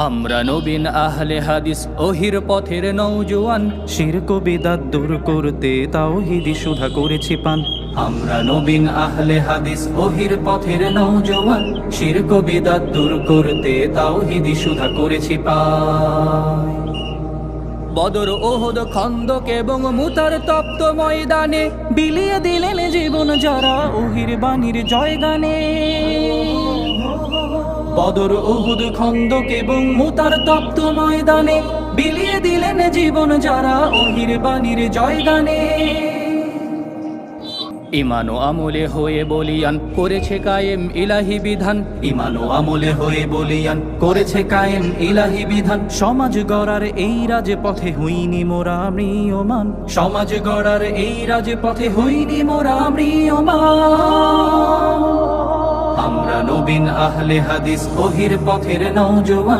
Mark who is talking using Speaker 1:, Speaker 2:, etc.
Speaker 1: আমরা নবীন আহলে হাদিস ওহির পথের নৌজওয়ান
Speaker 2: শিরক বিদাত দূর করতে তাওহিদি সুধা করেছি পান।
Speaker 1: আমরা নবীন আহলে হাদিস ওহির পথের নৌজওয়ান শিরক বিদাত দূর করতে তাও তাওহিদি সুধা করেছি পাই বদর ওহদ খন্দক এবং মুতার তপ্ত ময়দানে
Speaker 2: বিলিয়ে দিলেন জীবন যারা ওহির বাণীর জয় গানে
Speaker 1: বদর ওহুদ খন্দক এবং মুতার তপ্ত ময়দানে বিলিয়ে দিলেন জীবন যারা ওহির বাণীর জয় গানে ইমান ও আমলে হয়ে বলিয়ান করেছে কায়েম ইলাহি বিধান। ইমান ও আমলে হয়ে বলিয়ান করেছে কায়েম ইলাহি বিধান।
Speaker 2: সমাজ গড়ার এই রাজে পথে হইনি মোরা মৃয়মান
Speaker 1: সমাজ গড়ার এই রাজে পথে হইনি মোরা মৃয়মান আমরা নবীন আহলে হাদিস ওহির পথের নৌজওয়ান